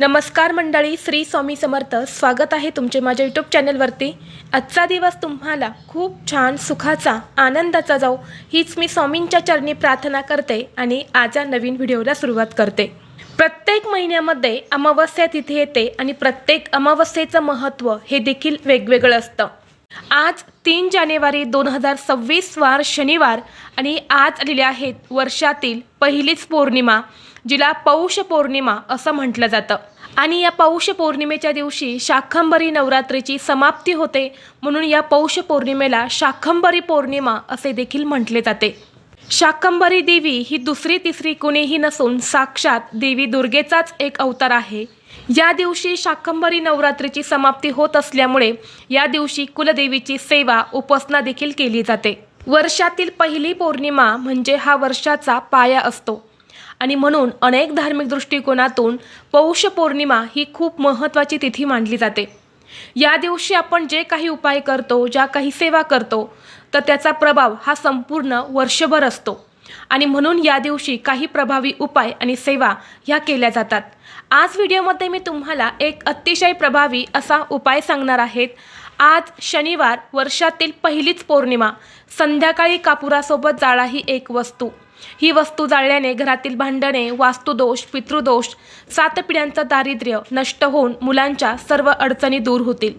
नमस्कार मंडळी श्री स्वामी समर्थ. स्वागत आहे तुमचे माझ्या यूट्यूब चॅनलवरती आजचा दिवस तुम्हाला खूप छान सुखाचा आनंदाचा जाऊ हीच मी स्वामींच्या चरणी प्रार्थना करते आणि आज या नवीन व्हिडिओला सुरुवात करते. प्रत्येक महिन्यामध्ये अमावस्या तिथे येते आणि प्रत्येक अमावस्येचं महत्त्व हे देखील वेगवेगळं असतं. आज तीन जानेवारी दोन हजार सव्वीस वार शनिवार आणि आज आलेली आहेत वर्षातील पहिलीच पौर्णिमा जिला पौष पौर्णिमा असं म्हटलं जातं. आणि या पौष पौर्णिमेच्या दिवशी शाखंबरी नवरात्रीची समाप्ती होते म्हणून या पौष पौर्णिमेला शाखंबरी पौर्णिमा असे देखील म्हटले जाते. शाकंभरी देवी ही दुसरी तिसरी कुणीही नसून साक्षात देवी दुर्गेचाच एक अवतार आहे. या दिवशी शाकंभरी नवरात्रीची समाप्ती होत असल्यामुळे या दिवशी कुलदेवीची सेवा उपासना देखील केली जाते. वर्षातील पहिली पौर्णिमा म्हणजे हा वर्षाचा पाया असतो. आणि म्हणून अनेक धार्मिक दृष्टिकोनातून पौष पौर्णिमा ही खूप महत्त्वाची तिथी मानली जाते. या दिवशी आपण जे काही उपाय करतो ज्या काही सेवा करतो तर त्याचा प्रभाव हा संपूर्ण वर्षभर असतो. आणि म्हणून या दिवशी काही प्रभावी उपाय आणि सेवा ह्या केल्या जातात. आज व्हिडिओमध्ये मी तुम्हाला एक अतिशय प्रभावी असा उपाय सांगणार आहेत. आज शनिवार वर्षातील पहिलीच पौर्णिमा. संध्याकाळी कापुरासोबत जाळा ही एक वस्तू. ही वस्तू जाळल्याने घरातील भांडणे वास्तुदोष पितृदोष सात पिढ्यांचं दारिद्र्य नष्ट होऊन मुलांच्या सर्व अडचणी दूर होतील.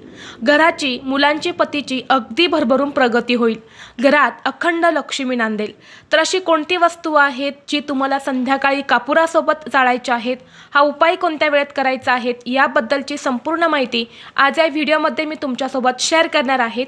घराची मुलांची पतीची अगदी भरभरून प्रगती होईल. घरात अखंड लक्ष्मी नांदेल. तर अशी कोणती वस्तू आहेत जी तुम्हाला संध्याकाळी कापुरासोबत जाळायच्या आहेत? हा उपाय कोणत्या वेळेत करायचा आहेत? याबद्दलची संपूर्ण माहिती आज या व्हिडिओमध्ये मी तुमच्यासोबत शेअर करणार आहेत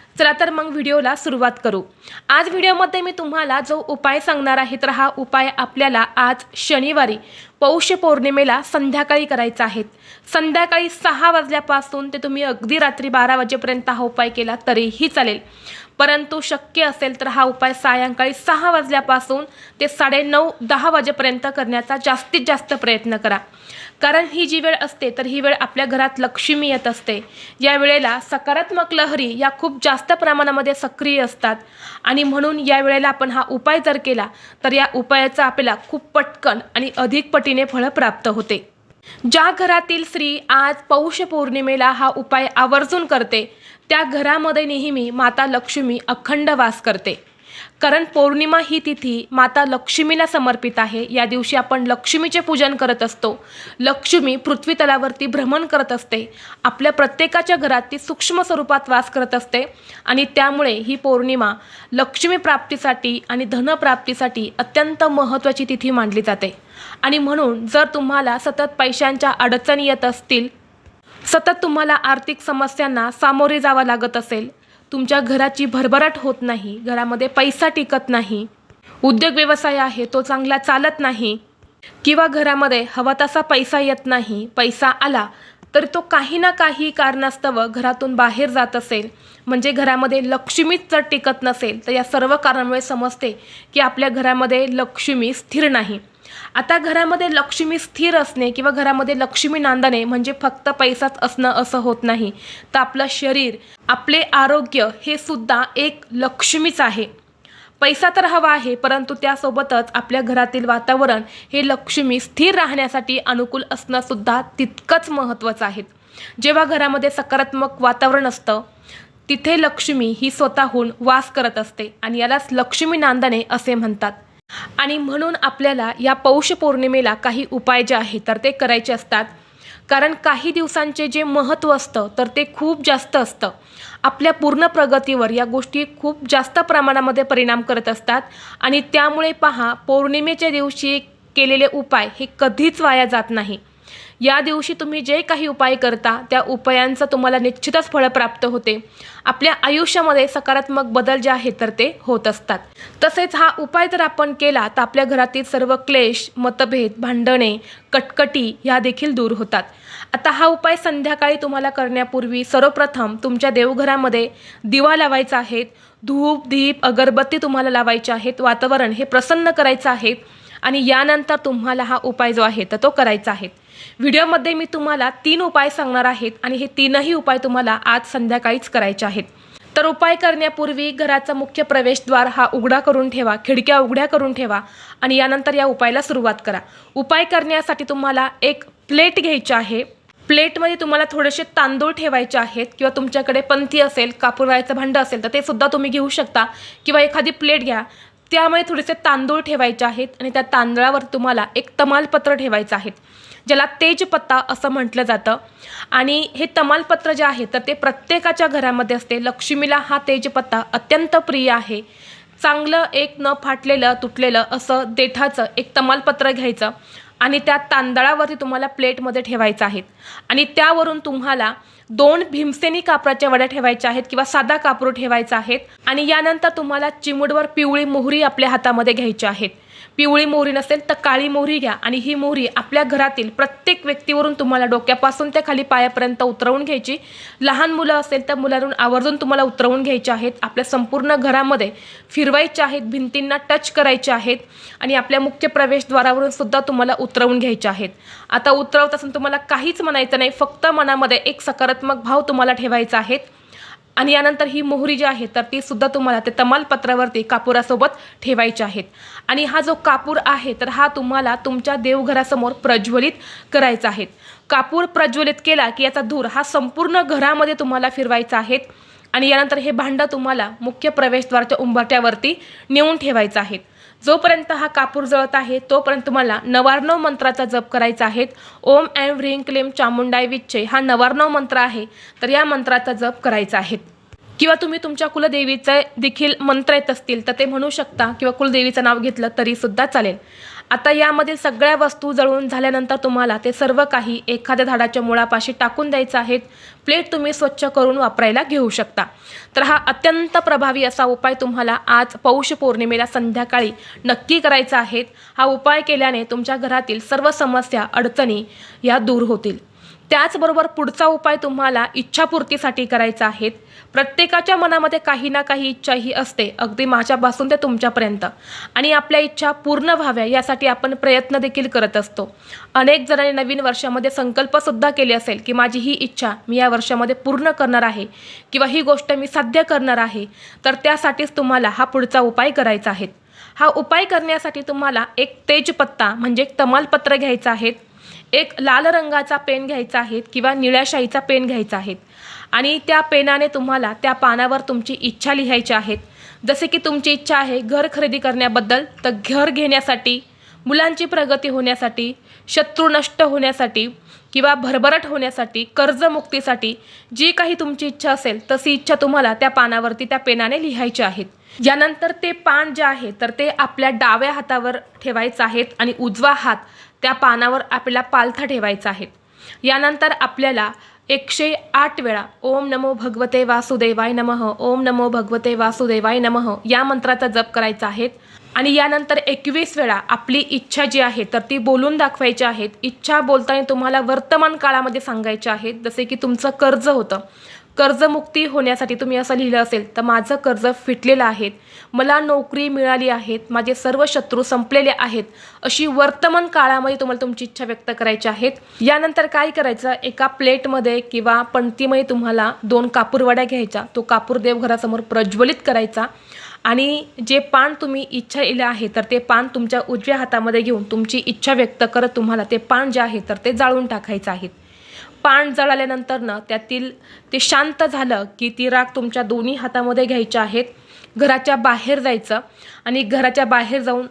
चला तर मग व्हिडिओला सुरुवात करू. आज व्हिडिओमध्ये मी तुम्हाला जो उपाय सांगणार आहे तर हा उपाय आपल्याला आज शनिवारी पौष पौर्णिमेला संध्याकाळी करायचा आहे. संध्याकाळी सहा वाजल्यापासून ते तुम्ही अगदी रात्री बारा वाजेपर्यंत हा उपाय केला तरीही चालेल. परंतु शक्य असेल तर हा उपाय सायंकाळी सहा वाजल्यापासून ते साडेनऊ दहा वाजेपर्यंत करण्याचा जास्तीत जास्त प्रयत्न करा. कारण ही जी वेळ असते तर ही वेळ आपल्या घरात लक्ष्मी येत असते. या वेळेला सकारात्मक लहरी या खूप जास्त प्रमाणामध्ये सक्रिय असतात. आणि म्हणून या वेळेला आपण हा उपाय जर केला तर या उपायाचा आपल्याला खूप पटकन आणि अधिक पटीने फळं प्राप्त होते. ज्या घरातील स्त्री आज पौष पौर्णिमेला हा उपाय आवर्जून करते त्या घरामध्ये नेहमी माता लक्ष्मी अखंड वास करते. कारण पौर्णिमा ही तिथी माता लक्ष्मीला समर्पित आहे. या दिवशी आपण लक्ष्मीचे पूजन करत असतो. लक्ष्मी पृथ्वी तलावरती भ्रमण करत असते. आपल्या प्रत्येकाच्या घरात ती सूक्ष्म स्वरूपात वास करत असते आणि त्यामुळे ही पौर्णिमा लक्ष्मी प्राप्तीसाठी आणि धनप्राप्तीसाठी अत्यंत महत्त्वाची तिथी मानली जाते. आणि म्हणून जर तुम्हाला सतत पैशांच्या अडचणी येत असतील सतत तुम्हाला आर्थिक समस्यांना सामोरे जावं लागत असेल तुमच्या घराची भरभराट होत नाही घरामध्ये पैसा टिकत नाही उद्योग व्यवसाय आहे तो चांगला चालत नाही किंवा घरामध्ये हवा तसा पैसा येत नाही पैसा आला तर तो काही ना काही कारणास्तव घरातून बाहेर जात असेल. म्हणजे घरामध्ये लक्ष्मीच जर टिकत नसेल तर या सर्व कारणामुळे समजते की आपल्या घरामध्ये लक्ष्मी स्थिर नाही. आता घरामध्ये लक्ष्मी स्थिर असणे किंवा घरामध्ये लक्ष्मी नांदणे म्हणजे फक्त पैसाच असणं असं होत नाही. तर आपलं शरीर आपले आरोग्य हे सुद्धा एक लक्ष्मीच आहे. पैसा तर हवा आहे परंतु त्यासोबतच आपल्या घरातील वातावरण हे लक्ष्मी स्थिर राहण्यासाठी अनुकूल असणं सुद्धा तितकंच महत्त्वाचं आहे. जेव्हा घरामध्ये सकारात्मक वातावरण असतं तिथे लक्ष्मी ही स्वतःहून वास करत असते आणि यालाच लक्ष्मी नांदणे असे म्हणतात. आणि म्हणून आपल्याला या पौष पौर्णिमेला काही उपाय जे आहे तर ते करायचे असतात. कारण काही दिवसांचे जे महत्त्व असतं तर ते खूप जास्त असतं. आपल्या पूर्ण प्रगतीवर या गोष्टी खूप जास्त प्रमाणामध्ये परिणाम करत असतात. आणि त्यामुळे पहा पौर्णिमेच्या दिवशी केलेले उपाय हे कधीच वाया जात नाही. या दिवशी तुम्ही जे काही उपाय करता त्या उपायांचं तुम्हाला निश्चितच फळ प्राप्त होते. आपल्या आयुष्यामध्ये सकारात्मक बदल जे आहेत तर ते होत असतात. तसेच हा उपाय जर आपण केला तर आपल्या घरातील सर्व क्लेश मतभेद भांडणे कटकटी ह्या देखील दूर होतात. आता हा उपाय संध्याकाळी तुम्हाला करण्यापूर्वी सर्वप्रथम तुमच्या देवघरामध्ये दिवा लावायचा आहे. धूप दीप अगरबत्ती तुम्हाला लावायचे आहेत. वातावरण हे प्रसन्न करायचं आहे. आणि यानंतर तुम्हाला हा उपाय जो आहे तर तो करायचा आहे. व्हिडिओमध्ये मी तुम्हाला तीन उपाय सांगणार आहेत आणि हे तीनही उपाय तुम्हाला आज संध्याकाळीच करायचे आहेत. तर उपाय करण्यापूर्वी घराचा मुख्य प्रवेशद्वार हा उघडा करून ठेवा खिडक्या उघड्या करून ठेवा आणि यानंतर या उपायाला सुरुवात करा. उपाय करण्यासाठी तुम्हाला एक प्लेट घ्यायची आहे. प्लेटमध्ये तुम्हाला थोडेसे तांदूळ ठेवायचे आहेत किंवा तुमच्याकडे पंथी असेल कापूरवायचं भांडं असेल तर ते सुद्धा तुम्ही घेऊ शकता किंवा एखादी प्लेट घ्या. त्यामुळे थोडेसे तांदूळ ठेवायचे आहेत आणि त्या तांदळावर तुम्हाला एक तमालपत्र ठेवायचं आहे. ज्याला तेजपत्ता असं म्हटलं जातं. आणि हे तमालपत्र जे आहे तर ते प्रत्येकाच्या घरामध्ये असते. लक्ष्मीला हा तेजपत्ता अत्यंत प्रिय आहे. चांगलं एक न फाटलेलं तुटलेलं असं देठाचं एक तमालपत्र घ्यायचं आणि त्या तांदळावरती तुम्हाला प्लेटमध्ये ठेवायचं आहेत आणि त्यावरून तुम्हाला दोन भीमसेनी कापराच्या वड्या ठेवायच्या आहेत किंवा साधा कापूर ठेवायचा आहेत आणि यानंतर तुम्हाला चिमुडवर पिवळी मोहरी आपल्या हातामध्ये घ्यायची आहेत पिवळी मोहरी नसेल तर काळी मोहरी घ्या. आणि ही मोहरी आपल्या घरातील प्रत्येक व्यक्तीवरून तुम्हाला डोक्यापासून त्या खाली पायापर्यंत उतरवून घ्यायची. लहान मुलं असेल तर मुलांवरून आवर्जून तुम्हाला उतरवून घ्यायचे आहेत. आपल्या संपूर्ण घरामध्ये फिरवायचे आहेत भिंतींना टच करायचे आहेत. आणि आपल्या मुख्य प्रवेशद्वारावरून सुद्धा तुम्हाला उतरवून घ्यायचे आहेत. आता उतरवत असून तुम्हाला काहीच म्हणायचं नाही. फक्त मनामध्ये एक सकारात्मक भाव तुम्हाला ठेवायचा आहे. आणि यानंतर ही मोहरी जी आहे तर ती सुद्धा तुम्हाला ते तमालपत्रावरती कापुरासोबत ठेवायची आहेत. आणि हा जो कापूर आहे तर हा तुम्हाला तुमच्या देवघरासमोर प्रज्वलित करायचा आहे. कापूर प्रज्वलित केला की याचा धूर हा संपूर्ण घरामध्ये तुम्हाला फिरवायचा आहे. आणि यानंतर हे भांडं तुम्हाला मुख्य प्रवेशद्वारच्या उंबरट्यावरती नेऊन ठेवायचं आहे. जोपर्यंत हा कापूर जळत आहे तोपर्यंत तुम्हाला नवार्णव मंत्राचा जप करायचा आहे. ओम ऐं व्ह्रीं क्लेम चामुंडाय विच्चे हा नवार्णव मंत्र आहे. तर या मंत्राचा जप करायचा आहे. किंवा तुम्ही तुमच्या कुलदेवीचे देखील मंत्र येत असतील तर ते म्हणू शकता किंवा कुलदेवीचं नाव घेतलं तरी सुद्धा चालेल. आता यामधील सगळ्या वस्तू जळून झाल्यानंतर तुम्हाला ते सर्व काही एखाद्या झाडाच्या मुळापाशी टाकून द्यायचं आहेत. प्लेट तुम्ही स्वच्छ करून वापरायला घेऊ शकता. तर हा अत्यंत प्रभावी असा उपाय तुम्हाला आज पौष पौर्णिमेला संध्याकाळी नक्की करायचा आहे. हा उपाय केल्याने तुमच्या घरातील सर्व समस्या अडचणी या दूर होतील. त्याचबरोबर पुढचा उपाय तुम्हाला इच्छापूर्तीसाठी करायचा आहे. प्रत्येकाच्या मनामध्ये काही ना काही इच्छा ही असते अगदी माझ्यापासून ते तुमच्यापर्यंत. आणि आपल्या इच्छा पूर्ण व्हाव्या यासाठी आपण प्रयत्न देखील करत असतो. अनेक जणांनी नवीन वर्षामध्ये संकल्पसुद्धा केले असेल की माझी ही इच्छा मी या वर्षामध्ये पूर्ण करणार आहे किंवा ही गोष्ट मी साध्य करणार आहे तर त्यासाठीच तुम्हाला हा पुढचा उपाय करायचा आहे. हा उपाय करण्यासाठी तुम्हाला एक तेजपत्ता म्हणजे एक तमालपत्र घ्यायचं आहे. एक लाल रंगाचा पेन घ्यायचा आहे किंवा निळ्या शाईचा पेन घ्यायचा आहे आणि त्या पेनाने तुम्हाला त्या पानावर तुमची इच्छा लिहायची आहेत. जसे की तुमची इच्छा आहे घर खरेदी करण्याबद्दल तर घर घेण्यासाठी मुलांची प्रगती होण्यासाठी शत्रू नष्ट होण्यासाठी किंवा भरभराट होण्यासाठी कर्जमुक्तीसाठी जी काही तुमची इच्छा असेल तशी इच्छा तुम्हाला त्या पानावरती त्या पेनाने लिहायची आहेत. यानंतर ते पान जे आहे तर ते आपल्या डाव्या हातावर ठेवायचं आहेत आणि उजवा हात त्या पानावर आपल्याला पालथा ठेवायचा आहे. यानंतर आपल्याला एकशे आठ वेळा ओम नमो भगवते वासुदेवाय नमः ओम नमो भगवते वासुदेवाय नमः या मंत्राचा जप करायचा आहे. आणि यानंतर एकवीस वेळा आपली इच्छा जी आहे तर ती बोलून दाखवायची आहेत इच्छा बोलताना तुम्हाला वर्तमान काळामध्ये सांगायच्या आहेत जसे की तुमचं कर्ज होतं. कर्जमुक्ती होण्यासाठी तुम्ही असं लिहिलं असेल तर माझं कर्ज फिटलेलं आहे मला नोकरी मिळाली आहेत माझे सर्व शत्रू संपलेले आहेत अशी वर्तमान काळामध्ये तुम्हाला तुमची इच्छा व्यक्त करायची आहेत. यानंतर काय करायचं? एका प्लेटमध्ये किंवा पणतीमध्ये तुम्हाला दोन कापूरवड्या घ्यायच्या. तो कापूर देवघरासमोर प्रज्वलित करायचा. आणि जे पान तुम्ही इच्छा इलं आहे तर ते पान तुमच्या उजव्या हातामध्ये घेऊन तुमची इच्छा व्यक्त करत तुम्हाला ते पान जे आहे तर ते जाळून टाकायचं आहे. पान जळाल्यानंतर ना त्यातील ते शांत झालं की ती राग तुमच्या दोन्ही हातामध्ये घ्यायच्या आहेत. घराच्या बाहेर जायचं आणि घराच्या बाहेर जाऊन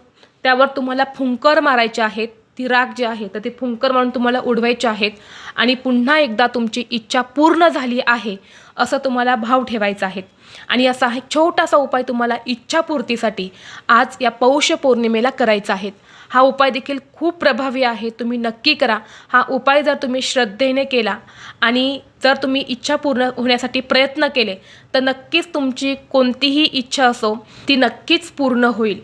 त्यावर तुम्हाला फुंकर मारायचे आहेत. ती राग जी आहे तर ती फुंकर मारून तुम्हाला उडवायची आहेत आणि पुन्हा एकदा तुमची इच्छा पूर्ण झाली आहे असं तुम्हाला भाव ठेवायचा आहे. आणि असा हा छोटासा उपाय तुम्हाला इच्छापूर्तीसाठी आज या पौष पौर्णिमेला करायचा आहे. हा उपाय देखील खूप प्रभावी आहे. तुम्ही नक्की करा. हा उपाय जर तुम्ही श्रद्धेने केला आणि जर तुम्ही इच्छा पूर्ण होण्यासाठी प्रयत्न केले तर नक्कीच तुमची कोणतीही इच्छा असो ती नक्कीच पूर्ण होईल.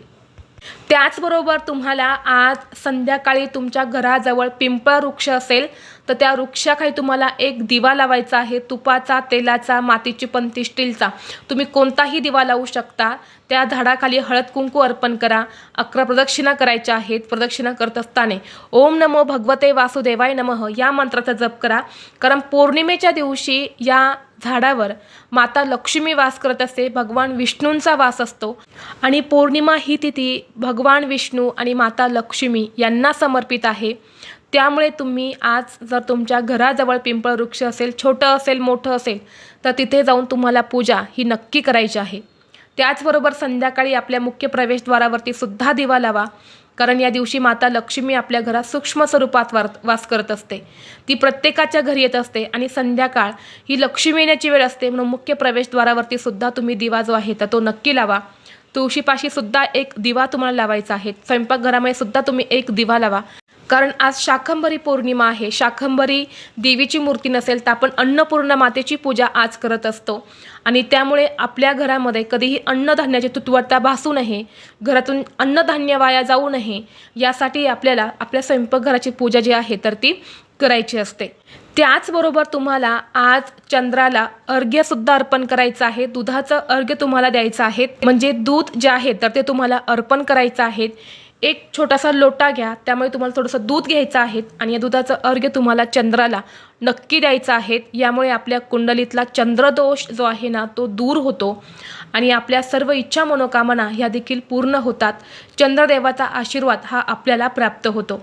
त्याचबरोबर तुम्हाला आज संध्याकाळी तुमच्या घराजवळ पिंपळ वृक्ष असेल तर त्या वृक्षाखाली तुम्हाला एक दिवा लावायचा आहे तुपाचा तेलाचा मातीची पंती स्टीलचा. तुम्ही कोणताही दिवा लावू शकता. त्या झाडाखाली हळद कुंकू अर्पण करा. अकरा प्रदक्षिणा करायच्या आहेत प्रदक्षिणा करत असताना. ओम नमो भगवते वासुदेवाय नमः. या मंत्राचा जप करा. कारण पौर्णिमेच्या दिवशी या झाडावर माता लक्ष्मी वास करत असते भगवान विष्णूंचा वास असतो. आणि पौर्णिमा ही तिथी भग भगवान विष्णू आणि माता लक्ष्मी यांना समर्पित आहे. त्यामुळे तुम्ही आज जर तुमच्या घराजवळ पिंपळ वृक्ष असेल छोटं असेल मोठं असेल तर तिथे जाऊन तुम्हाला पूजा ही नक्की करायची आहे. त्याचबरोबर संध्याकाळी आपल्या मुख्य प्रवेशद्वारावरती सुद्धा दिवा लावा कारण या दिवशी माता लक्ष्मी आपल्या घरात सूक्ष्म स्वरूपात वार वास करत असते. ती प्रत्येकाच्या घरी येत असते आणि संध्याकाळ ही लक्ष्मी येण्याची वेळ असते म्हणून मुख्य प्रवेशद्वारावरती सुद्धा तुम्ही दिवा जो आहे तर तो नक्की लावा. तुळशीपाशी सुद्धा एक दिवा तुम्हाला लावायचा आहे. स्वयंपाकघरामध्ये सुद्धा तुम्ही एक दिवा लावा. कारण आज शाकंभरी पौर्णिमा आहे. शाकंभरी देवीची मूर्ती नसेल तर आपण अन्नपूर्ण मातेची पूजा आज करत असतो. आणि त्यामुळे आपल्या घरामध्ये कधीही अन्नधान्याची तुटवडता भासू नये. घरातून अन्नधान्य वाया जाऊ नये. यासाठी आपल्याला आपल्या स्वयंपाकघराची पूजा जी आहे तर ती करायची असते. त्याचबरोबर तुम्हाला आज चंद्राला अर्घ्यसुद्धा अर्पण करायचं आहे. दुधाचं अर्घ्य तुम्हाला द्यायचं आहे. म्हणजे दूध जे आहे तर ते तुम्हाला अर्पण करायचं आहे. एक छोटासा लोटा घ्या त्यामुळे तुम्हाला थोडंसं दूध घ्यायचं आहे आणि या दुधाचं अर्घ्य तुम्हाला चंद्राला नक्की द्यायचं आहे. यामुळे आपल्या कुंडलीतला चंद्रदोष जो आहे ना तो दूर होतो आणि आपल्या सर्व इच्छा मनोकामना ह्या देखील पूर्ण होतात. चंद्रदेवाचा आशीर्वाद हा आपल्याला प्राप्त होतो.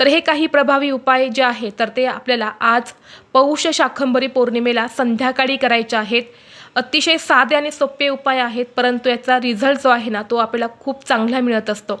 तर हे काही प्रभावी उपाय जे आहे तर ते आपल्याला आज पौष शाखंबरी पौर्णिमेला संध्याकाळी करायचे आहेत. अतिशय साधे आणि सोपे उपाय आहेत परंतु याचा रिझल्ट जो आहे ना तो आपल्याला खूप चांगला मिळत असतो.